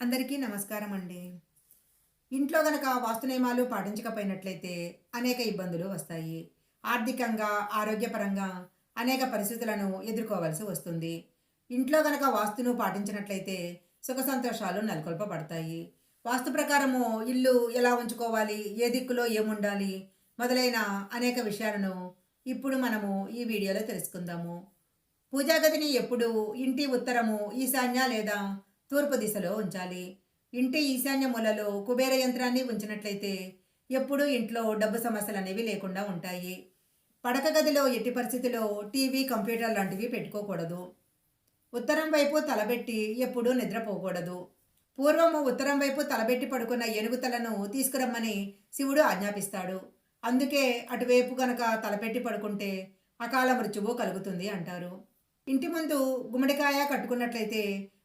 అందరికీ నమస్కారం అండి. ఇంట్లో గనక వాస్తు నియమాలు పాటించకపోయినట్లయితే అనేక ఇబ్బందులు వస్తాయి. ఆర్థికంగా ఆరోగ్యపరంగా అనేక పరిస్థితులను ఎదుర్కోవాల్సి వస్తుంది. ఇంట్లో గనక వాస్తును పాటించినట్లయితే సుఖ సంతోషాలు నెలకొల్పబడతాయి. వాస్తు ప్రకారము ఇల్లు ఎలా ఉంచుకోవాలి ఏ దిక్కులో ఏముండాలి మొదలైన అనేక విషయాలను ఇప్పుడు మనము ఈ వీడియోలో తెలుసుకుందాము. పూజాగదిని ఎప్పుడు ఇంటి ఉత్తరము ఈశాన్య లేదా తూర్పు దిశలో ఉంచాలి. ఇంటి ఈశాన్య మూలలో కుబేర యంత్రాన్ని ఉంచినట్లయితే ఎప్పుడూ ఇంట్లో డబ్బు సమస్యలు అనేవి లేకుండా ఉంటాయి. పడక గదిలో ఎట్టి పరిస్థితిలో టీవీ కంప్యూటర్ లాంటివి పెట్టుకోకూడదు. ఉత్తరం వైపు తలబెట్టి ఎప్పుడూ నిద్రపోకూడదు. పూర్వము ఉత్తరం వైపు తలబెట్టి పడుకున్న ఏనుగు తలను తీసుకురమ్మని శివుడు ఆజ్ఞాపిస్తాడు. అందుకే అటువైపు గనక తలపెట్టి పడుకుంటే అకాల మృత్యువు కలుగుతుంది అంటారు. ఇంటి ముందు గుమ్మడికాయ కట్టుకున్నట్లయితే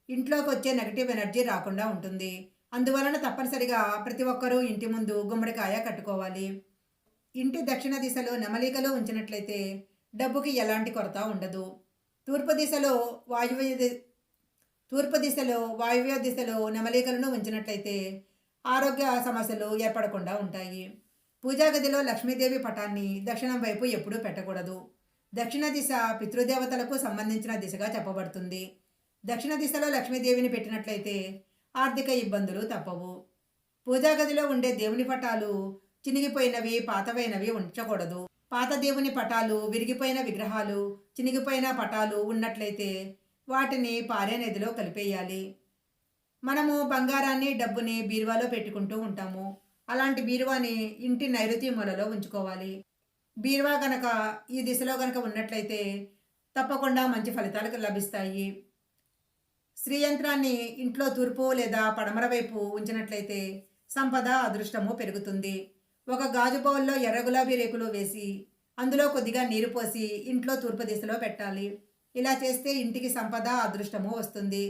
ఇంట్లోకి వచ్చే నెగటివ్ ఎనర్జీ రాకుండా ఉంటుంది. అందువలన తప్పనిసరిగా ప్రతి ఒక్కరూ ఇంటి ముందు గుమ్మడికాయ కట్టుకోవాలి. ఇంటి దక్షిణ దిశలో నెమలికలు ఉంచినట్లయితే డబ్బుకి ఎలాంటి కొరత ఉండదు. తూర్పు దిశలో వాయువ్య ది- తూర్పు దిశలో వాయువ్య దిశలో నెమలికలను ఉంచినట్లయితే ఆరోగ్య సమస్యలు ఏర్పడకుండా ఉంటాయి. పూజా గదిలో లక్ష్మీదేవి పటాన్ని దక్షిణం వైపు ఎప్పుడూ పెట్టకూడదు. దక్షిణ దిశ పితృదేవతలకు సంబంధించిన దిశగా చెప్పబడుతుంది. దక్షిణ దిశలో లక్ష్మీదేవిని పెట్టినట్లయితే ఆర్థిక ఇబ్బందులు తప్పవు. పూజా గదిలో ఉండే దేవుని పటాలు చినిగిపోయినవి పాతవైనవి ఉంచకూడదు. పాత దేవుని పటాలు విరిగిపోయిన విగ్రహాలు చినిగిపోయిన పటాలు ఉన్నట్లయితే వాటిని పారే నదిలో కలిపేయాలి. మనము బంగారాన్ని డబ్బుని బీరువాలో పెట్టుకుంటూ ఉంటాము. అలాంటి బీరువాని ఇంటి నైరుతి మూలలో ఉంచుకోవాలి. బీరువా గనక ఈ దిశలో గనక ఉన్నట్లయితే తప్పకుండా మంచి ఫలితాలు లభిస్తాయి. స్త్రీ యంత్రాన్ని ఇంట్లో తూర్పు లేదా పడమర వైపు ఉంచినట్లయితే సంపద అదృష్టము పెరుగుతుంది. ఒక గాజు బౌల్లో ఎర్ర గులాబీ రేకులు వేసి అందులో కొద్దిగా నీరు పోసి ఇంట్లో తూర్పు దిశలో పెట్టాలి. ఇలా చేస్తే ఇంటికి సంపద అదృష్టము వస్తుంది.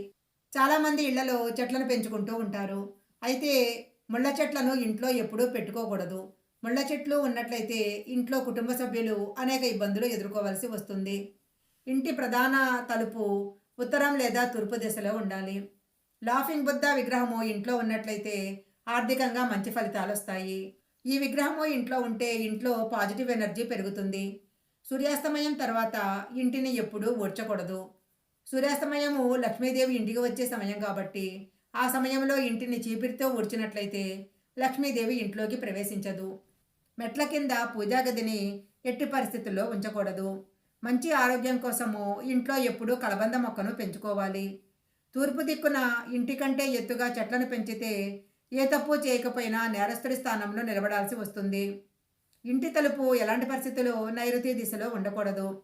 చాలామంది ఇళ్ళలో చెట్లను పెంచుకుంటూ ఉంటారు. అయితే ముళ్ళ చెట్లను ఇంట్లో ఎప్పుడూ పెట్టుకోకూడదు. ముళ్ళ చెట్లు ఉన్నట్లయితే ఇంట్లో కుటుంబ సభ్యులు అనేక ఇబ్బందులు ఎదుర్కోవాల్సి వస్తుంది. ఇంటి ప్రధాన తలుపు ఉత్తరం లేదా తూర్పు దిశలో ఉండాలి. లాఫింగ్ బుద్ధ విగ్రహము ఇంట్లో ఉన్నట్లయితే ఆర్థికంగా మంచి ఫలితాలు వస్తాయి ఈ విగ్రహము ఇంట్లో ఉంటే ఇంట్లో పాజిటివ్ ఎనర్జీ పెరుగుతుంది. సూర్యాస్తమయం తర్వాత ఇంటిని ఎప్పుడూ ఓడ్చకూడదు సూర్యాస్తమయము లక్ష్మీదేవి ఇంటికి వచ్చే సమయం కాబట్టి ఆ సమయంలో ఇంటిని చీపిరితో ఊడ్చినట్లయితే లక్ష్మీదేవి ఇంట్లోకి ప్రవేశించదు. మెట్ల కింద పూజా గదిని ఎట్టి పరిస్థితుల్లో ఉంచకూడదు. మంచి ఆరోగ్యం కోసము ఇంట్లో ఎప్పుడూ కలబంద మొక్కను పెంచుకోవాలి. తూర్పు దిక్కున ఇంటి కంటే ఎత్తుగా చెట్లను పెంచితే ఏ తప్పు చేయకపోయినా నేరస్తుడి స్థానంలో నిలబడాల్సి వస్తుంది. ఇంటి తలుపు ఎలాంటి పరిస్థితుల్లో నైరుతి దిశలో ఉండకూడదు.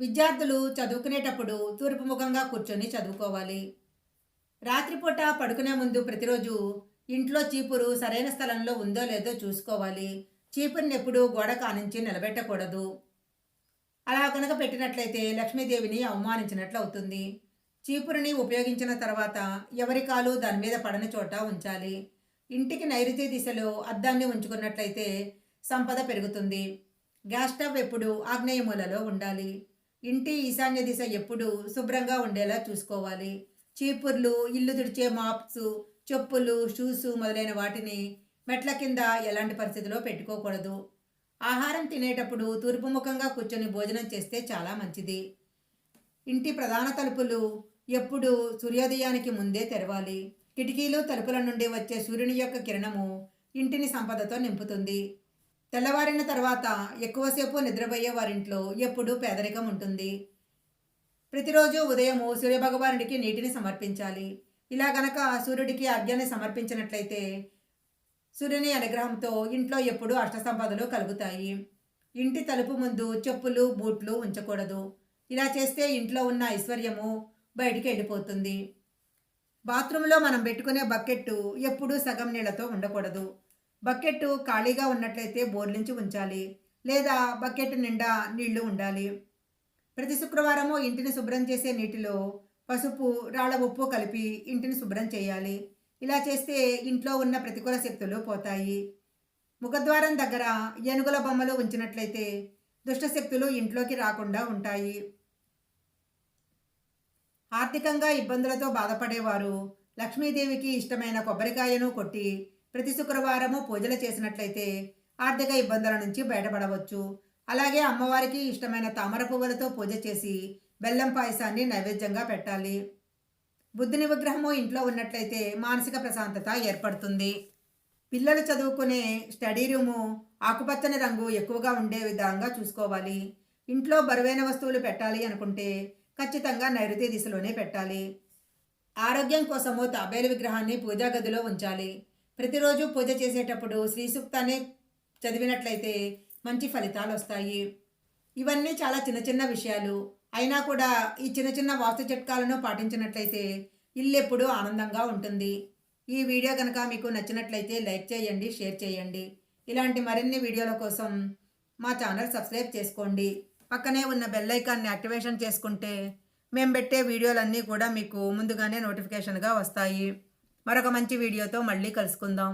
విద్యార్థులు చదువుకునేటప్పుడు తూర్పు ముఖంగా కూర్చొని చదువుకోవాలి. రాత్రిపూట పడుకునే ముందు ప్రతిరోజు ఇంట్లో చీపురు సరైన స్థలంలో ఉందో లేదో చూసుకోవాలి. చీపురుని ఎప్పుడూ గోడ కానించి నిలబెట్టకూడదు. అలా కనుక పెట్టినట్లయితే లక్ష్మీదేవిని అవమానించినట్లు అవుతుంది. చీపురుని ఉపయోగించిన తర్వాత ఎవరి కాలు దాని మీద పడని చోట ఉంచాలి. ఇంటికి నైరుతి దిశలో అద్దాన్ని ఉంచుకున్నట్లయితే సంపద పెరుగుతుంది. గ్యాస్ స్టవ్ ఎప్పుడు ఆగ్నేయ మూలలో ఉండాలి. ఇంటి ఈశాన్య దిశ ఎప్పుడు శుభ్రంగా ఉండేలా చూసుకోవాలి. చీపుర్లు ఇల్లు తుడిచే మాప్స్ చెప్పులు షూస్ మొదలైన వాటిని మెట్ల కింద ఎలాంటి పరిస్థితిలో పెట్టుకోకూడదు. ఆహారం తినేటప్పుడు తూర్పు ముఖంగా కూర్చొని భోజనం చేస్తే చాలా మంచిది. ఇంటి ప్రధాన తలుపులు ఎప్పుడు సూర్యోదయానికి ముందే తెరవాలి. కిటికీలు తలుపుల నుండి వచ్చే సూర్యుని యొక్క కిరణము ఇంటిని సంపదతో నింపుతుంది. తెల్లవారిన తర్వాత ఎక్కువసేపు నిద్రపోయే వారింట్లో ఎప్పుడూ పేదరికం ఉంటుంది. ప్రతిరోజు ఉదయము సూర్యభగవానుడికి నీటిని సమర్పించాలి. ఇలా గనక సూర్యుడికి అర్ఘ్యాన్ని సమర్పించినట్లయితే సూర్యుని అనుగ్రహంతో ఇంట్లో ఎప్పుడూ అష్టసంపదలు కలుగుతాయి. ఇంటి తలుపు ముందు చెప్పులు బూట్లు ఉంచకూడదు. ఇలా చేస్తే ఇంట్లో ఉన్న ఐశ్వర్యము బయటికి వెళ్ళిపోతుంది. బాత్రూంలో మనం పెట్టుకునే బకెట్టు ఎప్పుడూ సగం నీళ్ళతో ఉండకూడదు. బకెట్టు ఖాళీగా ఉన్నట్లయితే బోర్లించి ఉంచాలి లేదా బకెట్ నిండా నీళ్ళు ఉండాలి. ప్రతి శుక్రవారము ఇంటిని శుభ్రం చేసే నీటిలో పసుపు రాళ్ళ ఉప్పు కలిపి ఇంటిని శుభ్రం చేయాలి. ఇలా చేస్తే ఇంట్లో ఉన్న ప్రతికూల శక్తులు పోతాయి. ముఖద్వారం దగ్గర ఏనుగుల బొమ్మలు ఉంచినట్లయితే దుష్టశక్తులు ఇంట్లోకి రాకుండా ఉంటాయి. ఆర్థికంగా ఇబ్బందులతో బాధపడేవారు లక్ష్మీదేవికి ఇష్టమైన కొబ్బరికాయను కొట్టి ప్రతి శుక్రవారము పూజలు చేసినట్లయితే ఆర్థిక ఇబ్బందుల నుంచి బయటపడవచ్చు. అలాగే అమ్మవారికి ఇష్టమైన తామర పువ్వులతో పూజ చేసి బెల్లం పాయసాన్ని నైవేద్యంగా పెట్టాలి. బుద్ధుని విగ్రహము ఇంట్లో ఉన్నట్లయితే మానసిక ప్రశాంతత ఏర్పడుతుంది. పిల్లలు చదువుకునే స్టడీ రూము ఆకుపచ్చని రంగు ఎక్కువగా ఉండే విధంగా చూసుకోవాలి. ఇంట్లో బరువైన వస్తువులు పెట్టాలి అనుకుంటే ఖచ్చితంగా నైరుతి దిశలోనే పెట్టాలి. ఆరోగ్యం కోసము తాబేలు విగ్రహాన్ని పూజా గదిలో ఉంచాలి. ప్రతిరోజు పూజ చేసేటప్పుడు శ్రీ సూక్తాన్ని చదివినట్లయితే మంచి ఫలితాలు వస్తాయి. ఇవన్నీ చాలా చిన్న చిన్న విషయాలు. అయినా కూడా ఈ చిన్న చిన్న వాస్తు చిట్కాలను పాటించినట్లయితే ఇల్లెప్పుడూ ఆనందంగా ఉంటుంది. ఈ వీడియో కనుక మీకు నచ్చినట్లయితే లైక్ చేయండి షేర్ చేయండి. ఇలాంటి మరిన్ని వీడియోల కోసం మా ఛానల్ సబ్స్క్రైబ్ చేసుకోండి. పక్కనే ఉన్న బెల్ ఐకాన్ని యాక్టివేషన్ చేసుకుంటే మేము పెట్టే వీడియోలన్నీ కూడా మీకు ముందుగానే నోటిఫికేషన్గా వస్తాయి. మరొక మంచి వీడియోతో మళ్ళీ కలుసుకుందాం.